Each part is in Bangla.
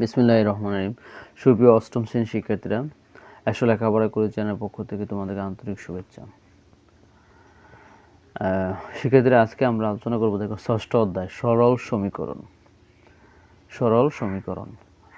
বিসমিল্লাহ রহমান রহিম। সুপ্রিয় অষ্টম শ্রেণির শিক্ষার্থীরা একশো লেখাপড়া করে চ্যানেলের পক্ষ থেকে তোমাদেরকে আন্তরিক শুভেচ্ছা। শিক্ষার্থীরা, আজকে আমরা আলোচনা করব দেখো ষষ্ঠ অধ্যায়, সরল সমীকরণ। সরল সমীকরণ।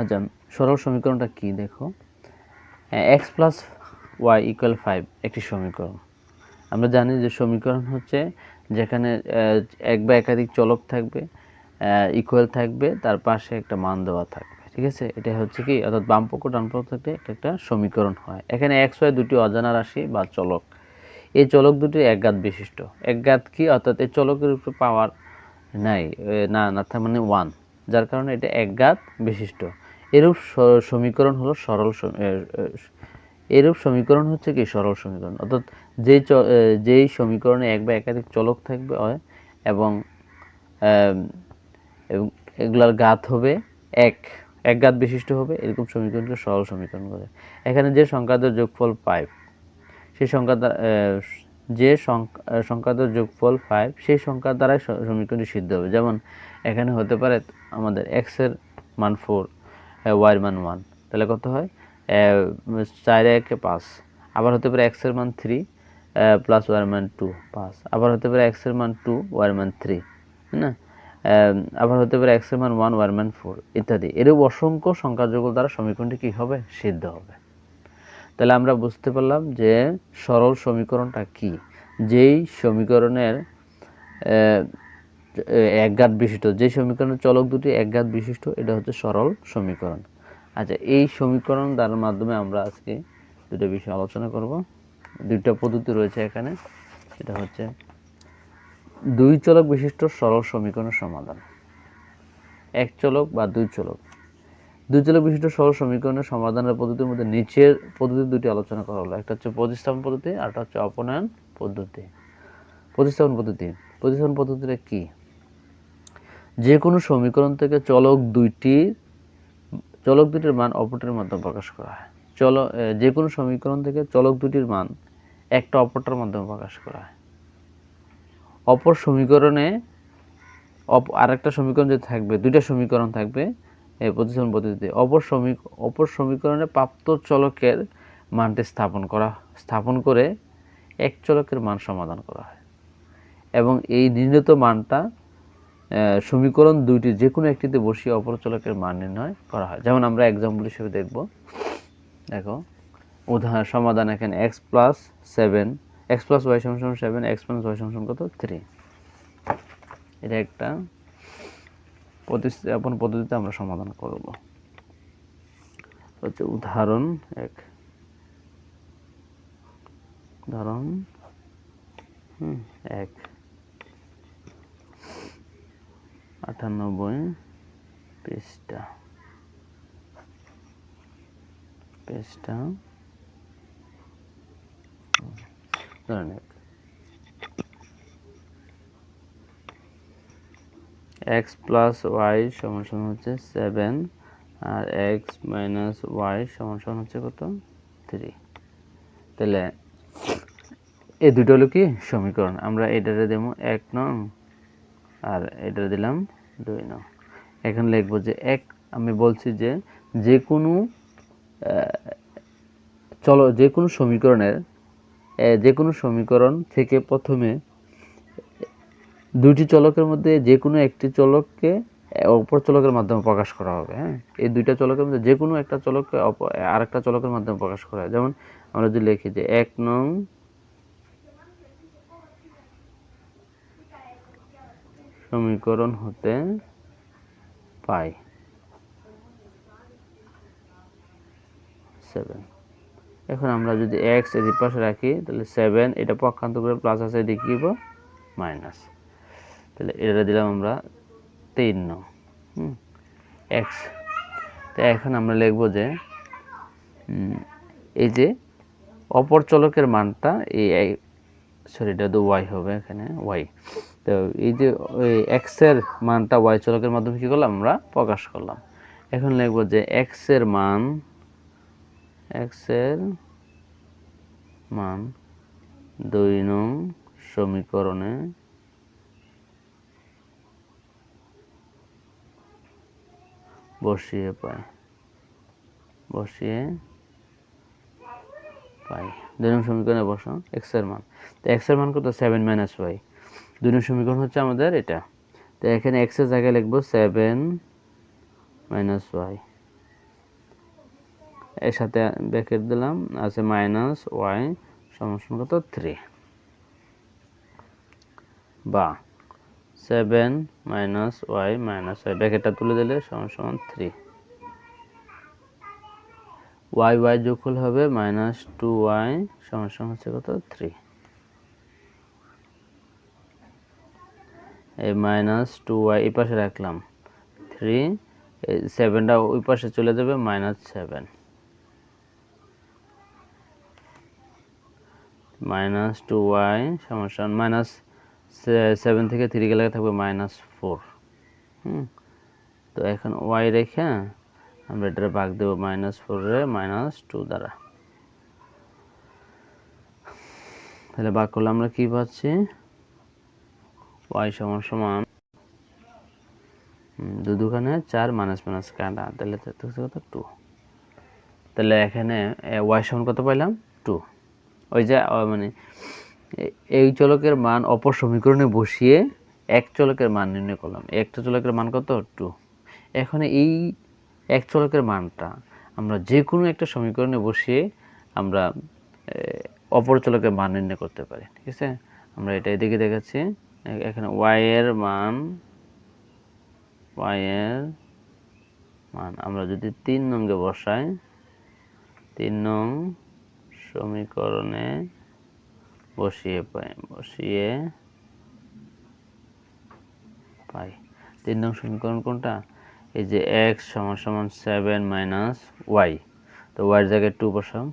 আচ্ছা সরল সমীকরণটা কি দেখো? X plus y equal five একটি সমীকরণ। আমরা জানি যে সমীকরণ হচ্ছে যেখানে এক বা একাধিক চলক থাকবে ইকুয়াল থাকবে, তার পাশে একটা মান দেওয়া থাকবে। ঠিক আছে? এটা হচ্ছে কি, অর্থাৎ বাম পক্ষ, ডান পক্ষ থেকে একটা একটা সমীকরণ হয়। এখানে এক্স ওয়াই দুটি অজানা রাশি বা চলক। এই চলক দুটি একঘাত বিশিষ্ট। একঘাত কি? অর্থাৎ এই চলকের উপরে পাওয়ার নাই না না, তার মানে ওয়ান যার কারণে এটা একঘাত বিশিষ্ট। এরূপ সমীকরণ হলো সরল এরূপ সমীকরণ হচ্ছে কি? সরল সমীকরণ। অর্থাৎ যেই যেই সমীকরণে এক বা একাধিক চলক থাকবে এবং এগুলার ঘাত হবে এক। এক ঘাত বিশিষ্ট হবে এরকম সমীকরণকে সরল সমীকরণ বলে। এখানে যে সংখ্যাদের যোগফল ফাইভ সেই সংখ্যা যে সংখ্যা- আহ, যোগফল ফাইভ সেই সংখ্যা দ্বারাই সমীকরণটি সিদ্ধ হবে। যেমন এখানে হতে পারে আমাদের এক্সের মান ফোর ওয়াই এর মান ওয়ান তাহলে কত হয়? চার একে পাঁচ আবার হতে পারে এক্সের মান থ্রি প্লাস ওয়াই এর মান টু পাঁচ আবার হতে পারে এক্সের মান টু ওয়াই এর মান থ্রি আহ, আবার হতে পারে এক্স মান ওয়ানের মান ফোর ইত্যাদি। এরূপ অসংখ্য সংখ্যা যোগল দ্বারা সমীকরণটি কী হবে সিদ্ধ হবে? তাহলে আমরা বুঝতে পারলাম যে সরল সমীকরণটা কি। যেই সমীকরণের একঘাত বিশিষ্ট যে সমীকরণের চলক দুটি একঘাত বিশিষ্ট, এটা হচ্ছে সরল সমীকরণ। আচ্ছা এই সমীকরণ দ্বারার মাধ্যমে আমরা আজকে দুটো বিষয় আলোচনা করব। দুইটা পদ্ধতি রয়েছে এখানে, সেটা হচ্ছে দুই চলক বিশিষ্ট সরল সমীকরণের সমাধান। এক চলক বা দুই চলক। দুই চলক বিশিষ্ট সরল সমীকরণের সমাধানের পদ্ধতির মধ্যে নিচের পদ্ধতি দুটি আলোচনা করা হলো। একটা হচ্ছে প্রতিস্থাপন পদ্ধতি আর একটা হচ্ছে অপনয়ন পদ্ধতি। প্রতিস্থাপন পদ্ধতি। প্রতিস্থাপন পদ্ধতিটা কি? যে কোনো সমীকরণ থেকে চলক দুইটির চলক দুটির মান অপরটির মাধ্যমে প্রকাশ করা হয়। চল যে কোনো সমীকরণ থেকে চলক দুটির মান একটা অপরটার মাধ্যমে প্রকাশ করা হয়। অপর সমীকরণে অপ- আরেকটা সমীকরণ যে থাকবে, দুইটা সমীকরণ থাকবে, এই প্রতিস্থাপন পদ্ধতিতে অপর সমী অপর সমীকরণে প্রাপ্ত চলকের মানটি স্থাপন করা, স্থাপন করে এক চলকের মান সমাধান করা হয়। এবং এই নির্ণীত মানটা সমীকরণ দুইটি যে কোনো একটিতে বসিয়ে অপর চলকের মান নির্ণয় করা হয়। যেমন আমরা এক্সাম্পল হিসেবে দেখব। দেখো, উদাহরণ, সমাধান এখানে x plus seven x plus y সমান সেভেন এক্স প্লাস ওয়াই সমান কত? থ্রি এটা একটা প্রতিস্থাপন পদ্ধতিতে আমরা সমাধান করব। হচ্ছে উদাহরণ এক। উদাহরণ এক। আটানব্বই পৃষ্ঠা। পৃষ্ঠা। হুম, ধরেন এক এক্স প্লাস ওয়াই সমান সমান হচ্ছে সেভেন আর এক্স মাইনাস ওয়াই সমান হচ্ছে কত? থ্রি তাহলে এই দুটো হলো কি? সমীকরণ। আমরা এটারে দেবো এক নং আর এটারে দিলাম দুই নং। এখন লিখব যে এক আমি বলছি যে যে কোনো চলো যে কোনো সমীকরণের যে কোনো সমীকরণ থেকে প্রথমে দুইটি চলকের মধ্যে যে কোনো একটি চলককে অপর চলকের মাধ্যমে প্রকাশ করা হবে হ্যাঁ? এই দুইটা চলকের মধ্যে যে কোনো একটা চলককে অপ- আরেকটা চলকের মাধ্যমে প্রকাশ করা হয়। যেমন আমরা যদি লিখি যে এক নং সমীকরণ হতে পাই। সেভেন এখন আমরা যদি এক্স এদিক পাশে রাখি, তাহলে সেভেন এটা পক্ষান্ত করে প্লাস আছে, এদিকে কি মাইনাস তাহলে এটা দিলাম আমরা তিন। হুম এক্স তো এখন আমরা লিখব যে এই যে অপর চলকের মানটা এই সরি এটা তো ওয়াই হবে এখানে ওয়াই তো এই যে ওই এক্সের মানটা ওয়াই চলকের মাধ্যমে কী করলাম আমরা? প্রকাশ করলাম। এখন লিখব যে এক্সের মান এক্সের মান দুই নং সমীকরণে বসিয়ে পাই বসিয়ে পাই। দুই নং সমীকরণে বসান এক্সের মান। তো এক্সের মান কত? সেভেন মাইনাস ওয়াই দুই নং সমীকরণ হচ্ছে আমাদের এটা। তো এখানে এক্সের জায়গায় লিখব সেভেন মাইনাস ওয়াই এর সাথে ব্যাকেট দিলাম, আছে মাইনাস ওয়াই সমান কত? থ্রি বা seven minus y minus y ব্যাকেটটা তুলে দিলে সমান থ্রি ওয়াই ওয়াই যোগফল হবে মাইনাস টু ওয়াই সমান হচ্ছে কত? থ্রি এই মাইনাস টু ওয়াই এই পাশে রাখলাম। থ্রি সেভেনটা ওই পাশে চলে যাবে minus seven minus two y সমান মাইনাস সেভেন থেকে থ্রি গেলে থাকবে মাইনাস ফোর হুম? তো এখন ওয়াই রেখে আমরা এটার ভাগ দেবো মাইনাস ফোরে মাইনাস টু দ্বারা। তাহলে ভাগ করলে আমরা কি পাচ্ছি? ওয়াই সমান সমান দু দুখানে চার মাইনাস মাইনাস কাটা, তাহলে টু তাহলে এখানে ওয়াই সমান কত পাইলাম? টু ওই যে মানে এই চলকের মান অপর সমীকরণে বসিয়ে এক চলকের মান নির্ণয় করলাম। একটা চলকের মান কত? টু এখন এই এক চলকের মানটা আমরা যে কোনো একটা সমীকরণে বসিয়ে আমরা অপর চলকের মান নির্ণয় করতে পারি, ঠিক আছে? আমরা এটা এদিকে দেখাচ্ছি। এখানে ওয়াই এর মান ওয়াইয়ের মান, আমরা যদি তিন নঙ্গে বসাই, তিন নং সমীকরণে বসিয়ে পাই বসিয়ে পাই। তিন নং সমীকরণ কোনটা? এই যে এক্স সমান সমান সেভেন মাইনাস ওয়াই তো ওয়াইয়ের জায়গায় টু বসাম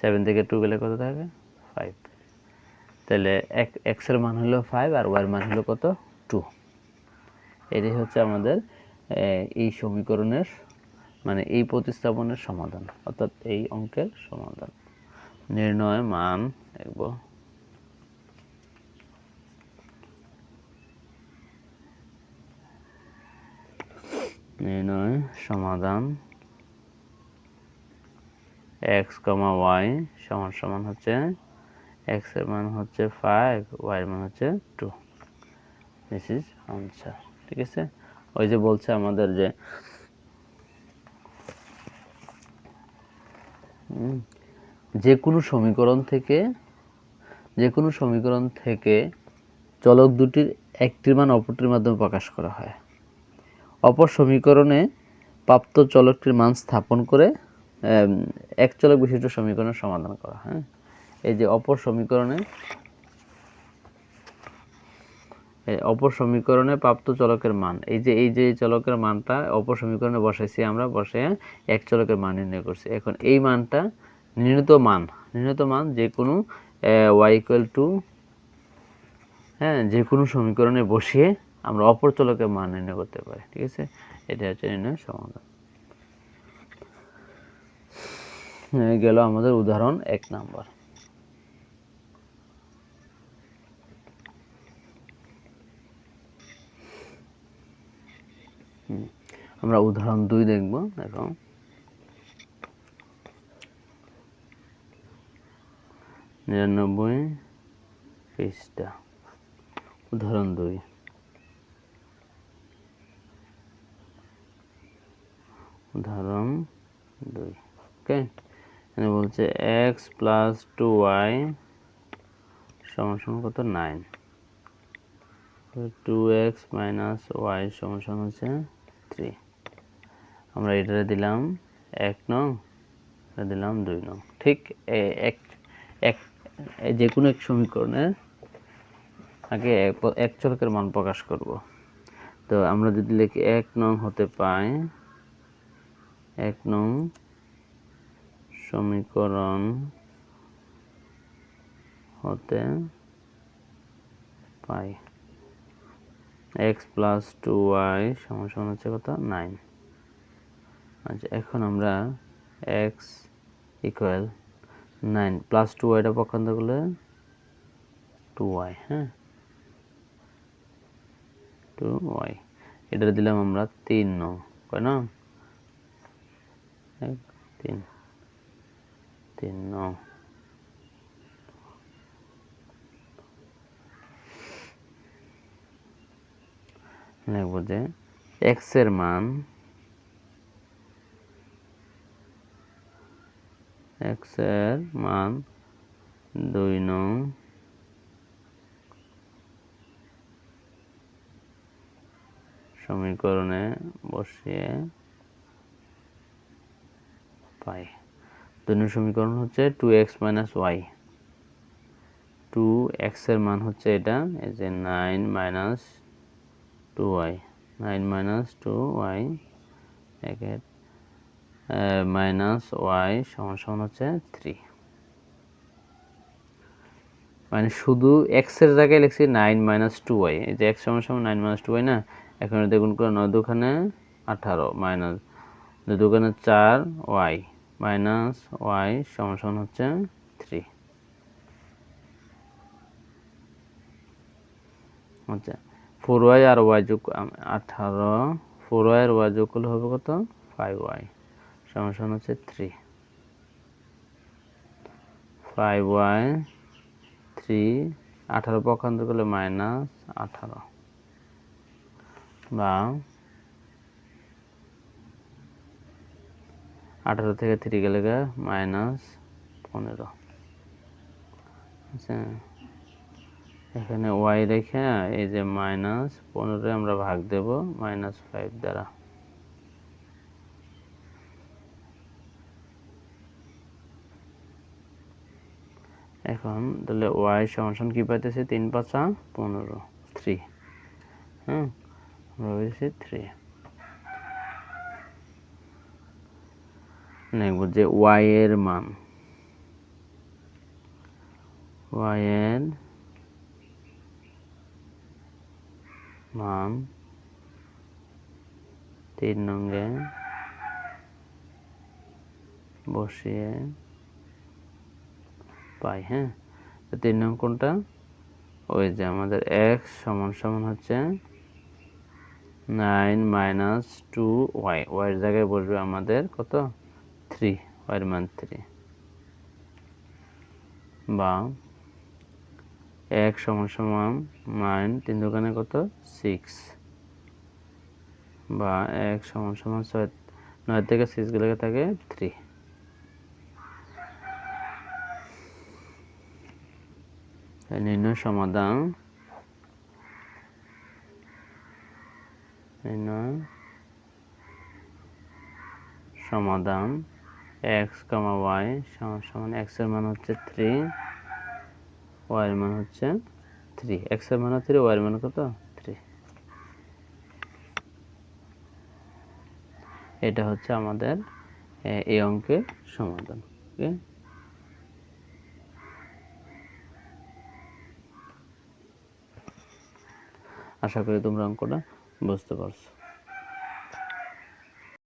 সেভেন থেকে টু গেলে কত থাকে? ফাইভ তাহলে এক এক্সের মান হলো ফাইভ আর ওয়াইয়ের মান হলো কত? টু এটাই হচ্ছে আমাদের এই সমীকরণের মানে এই প্রতিস্থাপনের সমাধান, অর্থাৎ এই অঙ্কের সমাধান। নির্ণয় মান দেখব। নির্ণয় সমাধান এক্স কমা ওয়াই সমান সমান হচ্ছে এক্সের মান হচ্ছে ফাইভ ওয়াই এর মান হচ্ছে টু দিস ইজ আনসার ঠিক আছে? ওই যে বলছে আমাদের যে যে কোনো সমীকরণ থেকে, যে কোনো সমীকরণ থেকে চলক দুটির একটির মান অপরটির মাধ্যমে প্রকাশ করা হয়। অপর সমীকরণে প্রাপ্ত চলকটির মান স্থাপন করে এক চলক বিশিষ্ট সমীকরণের সমাধান করা হ্যাঁ। এই যে অপর সমীকরণে অপর সমীকরণে প্রাপ্ত চলকের মান। এই যে এই যে চলকের মানটা অপর সমীকরণে বসাইছি আমরা, বসে এক চলকের মান নির্ণয় করছি। এখন এই মানটা নির্ণীত মান নির্ণীত মান যে কোনো ওয়াই ইকুয়াল টু হ্যাঁ যে কোনো সমীকরণে বসিয়ে আমরা অপর চলকের মান নির্ণয় করতে পারি, ঠিক আছে? এটা হচ্ছে নির্ণয় সমাধান। গেল আমাদের উদাহরণ এক নাম্বার। আমরা উদাহরণ দুই দেখব, দেখো। নিরানব্বই পৃষ্ঠা, উদাহরণ দুই। উদাহরণ দুই, ওকে? এখানে বলছে এক্স প্লাস টু ওয়াই সমান সমান কত? Nine two x minus y সমান সমান হচ্ছে থ্রি আমরা এটা দিলাম এক নং দিলাম দুই নং। ঠিক এক এক যে কোনো এক সমীকরণের আগে এক- এক চলকের মান প্রকাশ করব। তো আমরা যদি লিখি এক নং হতে পাই এক নং সমীকরণ হতে পাই। এক্স প্লাস টু ওয়াই সমান সমান হচ্ছে কত? নাইন আচ্ছা এখন আমরা x equal nine plus two ওয়াইটা পক্ষান্তর করলে টু ওয়াই হ্যাঁ? টু ওয়াই এটা দিলাম আমরা তিন নং কয় না? এক, তিন তিন নং। লিখব যে এক্সের মান এক্সের মান দুই নং সমীকরণে বসিয়ে পাই। দুই সমীকরণ হচ্ছে two x minus y two এক্সের মান হচ্ছে এটা, এই যে nine minus two y nine minus two y একের মাইনাস ওয়াই সমান সমান হচ্ছে থ্রি মানে শুধু এক্সের জায়গায় লিখছি নাইন মাইনাস টু ওয়াই এই যে এক্স সমান সমান নাইন মাইনাস টু ওয়াই না, এখানে দেখুন করে নয় দোকানে আঠারো মাইনাস দোকানে চার ওয়াই মাইনাস ওয়াই সমান সমান হচ্ছে থ্রি আচ্ছা ফোর ওয়াই আর ওয়াই যোগ আঠারো ফোর ওয়াই আর ওয়াই যোগ করলে হবে কত? ফাইভ ওয়াই, সমান হচ্ছে থ্রি। ফাইভ ওয়াই, থ্রি, আঠারো পক্ষান্তর করলে মাইনাস আঠারো। বা আঠারো থেকে থ্রি গেলে মাইনাস পনেরো। আচ্ছা। এখানে ওয়াই রেখে এই যে মাইনাস পনেরো আমরা ভাগ দেব মাইনাস ফাইভ দ্বারা। এখন তাহলে ওয়াই সমান কি পাইতেছি? তিন পাঁচা পনেরো থ্রি হ্যাঁ আমরা থ্রি লিখব যে ওয়াই এর মান ওয়াই এর মান তিন নঙ্গে। বসিয়ে পাই হ্যাঁ? তিন নং কোনটা? ওই যে আমাদের এক্স সমান সমান হচ্ছে নাইন মাইনাস টু ওয়াই। ওয়াইয়ের জায়গায় বসবে আমাদের কত? থ্রি ওয়াইয়ের মান থ্রি। বা এক সমান সমান নাইন তিন দোকানে কত? সিক্স বা এক সমান সমান ছয়, নয় থেকে সিক্স গেলে থাকে? থ্রি নির্ণয় সমাধান। নির্ণয় সমাধান। এক্স কমা ওয়াই সমান সমান এক্সের মান হচ্ছে থ্রি ওয়াই মান হচ্ছে থ্রি এক্সের মান থ্রি ওয়াই মান কত? থ্রি এটা হচ্ছে আমাদের এই অঙ্কের সমাধান ওকে আশা করি তোমরা অঙ্কটা বুঝতে পারছ।